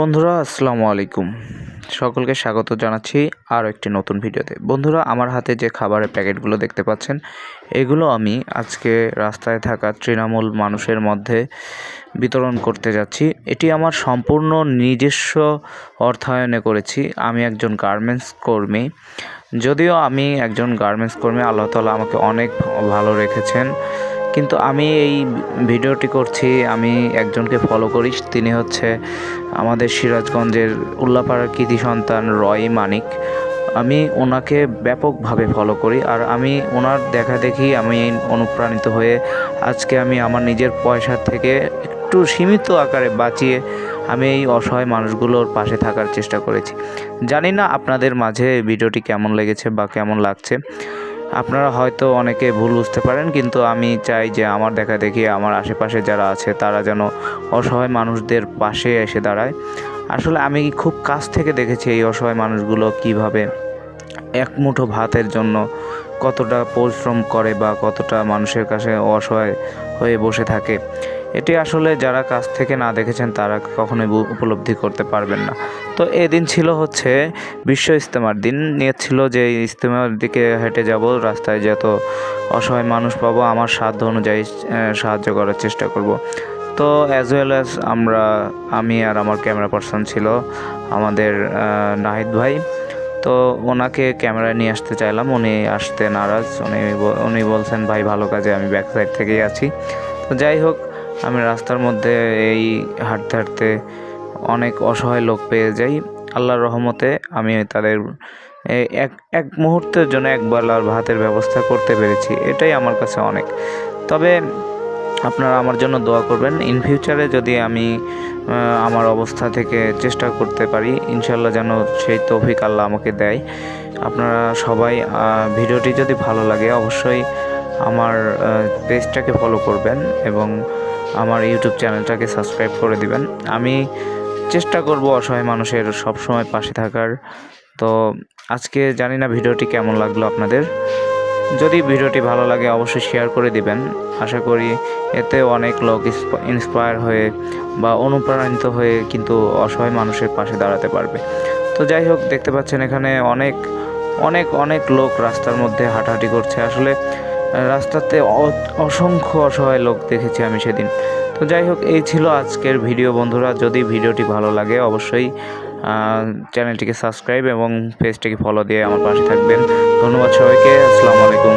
বন্ধুরা, আসসালামু আলাইকুম। সকলকে স্বাগত জানাচ্ছি আরও একটি নতুন ভিডিওতে। বন্ধুরা, আমার হাতে যে খাবারের প্যাকেটগুলো দেখতে পাচ্ছেন, এগুলো আমি আজকে রাস্তায় থাকা তৃণমূল মানুষের মধ্যে বিতরণ করতে যাচ্ছি। এটি আমার সম্পূর্ণ নিজস্ব অর্থায়নে করেছি। আমি একজন গার্মেন্টস কর্মী। যদিও আমি একজন গার্মেন্টস কর্মী, আল্লাহ তালা আমাকে অনেক ভালো রেখেছেন। কিন্তু আমি এই ভিডিওটি করছি, আমি একজনকে ফলো করি, তিনি হচ্ছে আমাদের সিরাজগঞ্জের উল্লাপাড়ার কৃতি সন্তান রয় মানিক। আমি ওনাকে ব্যাপকভাবে ফলো করি আর আমি ওনার দেখা দেখি আমি অনুপ্রাণিত হয়ে আজকে আমি আমার নিজের পয়সা থেকে একটু সীমিত আকারে বাঁচিয়ে আমি এই অসহায় মানুষগুলোর পাশে থাকার চেষ্টা করেছি। জানি না আপনাদের মাঝে ভিডিওটি কেমন লেগেছে বা কেমন লাগছে। আপনারা হয়তো অনেকে ভুল বুঝতে পারেন, কিন্তু আমি চাই যে আমার দেখা দেখি আমার আশেপাশে যারা আছে, তারা যেন অসহায় মানুষদের পাশে এসে দাঁড়ায়। আসলে আমি খুব কাছ থেকে দেখেছি এই অসহায় মানুষগুলো কীভাবে এক মুঠো ভাতের জন্য কতটা পরিশ্রম করে বা কতটা মানুষের কাছে অসহায় হয়ে বসে থাকে। এটি আসলে যারা কাছ থেকে না দেখেছেন, তারা কখনোই উপলব্ধি করতে পারবেন না। তো এদিন ছিল হচ্ছে বিশ্ব ইস্তেমার দিন। নিয়ে ছিল যে ইস্তেমার দিকে হেঁটে যাব, রাস্তায় যত অসহায় মানুষ পাবো, আমার সাধ্য অনুযায়ী সাহায্য করার চেষ্টা করব। তো অ্যাজ ওয়েল অ্যাজ আমরা, আমি আর আমার ক্যামেরা পার্সন ছিল, আমাদের নাহিদ ভাই। তো ওনাকে ক্যামেরা নিয়ে আসতে চাইলাম, উনি আসতে নারাজ। উনি উনি বলছেন, ভাই, ভালো কাজে আমি ব্যাক সাইড থেকেই আছি। তো যাই হোক আমি রাস্তার মধ্যে এই হাঁটতে হাঁটতে অনেক অসহায় লোক পেয়ে যাই। আল্লাহর রহমতে আমি তাদের এক এক মুহূর্তের জন্য এক বেলার ভাতের ব্যবস্থা করতে পেরেছি, এটাই আমার কাছে অনেক। তবে আপনারা আমার জন্য দোয়া করবেন, ইন ফিউচারে যদি আমি আমার অবস্থা থেকে চেষ্টা করতে পারি ইনশাল্লাহ যেন সেই তৌফিক আল্লাহ আমাকে দেয়। আপনারা সবাই ভিডিওটি যদি ভালো লাগে অবশ্যই আমার পেজটাকে ফলো করবেন এবং আমার ইউটিউব চ্যানেলটাকে সাবস্ক্রাইব করে দিবেন। আমি চেষ্টা করব অসহায় মানুষের সব সময় পাশে থাকার। তো আজকে জানি না ভিডিওটি কেমন লাগল আপনাদের। যদি ভিডিওটি ভালো লাগে অবশ্যই শেয়ার করে দিবেন। আশা করি এতে অনেক লোক ইন্সপায়ার হয়ে বা অনুপ্রাণিত হয়ে কিন্তু অসহায় মানুষের পাশে দাঁড়াতে পারবে। তো যাই হোক, দেখতে পাচ্ছেন এখানে অনেক অনেক অনেক লোক রাস্তার মধ্যে হাঁটাহাঁটি করছে। আসলে রাস্তাতে অসংখ্য অসহায় লোক দেখেছি আমি সেদিন। তো যাই হোক, এই ছিল আজকের ভিডিও বন্ধুরা। যদি ভিডিওটি ভালো লাগে, অবশ্যই চ্যানেলটিকে সাবস্ক্রাইব এবং পেজটিকে ফলো দিয়ে আমার পাশে থাকবেন। ধন্যবাদ সবাইকে, আসসালামু আলাইকুম।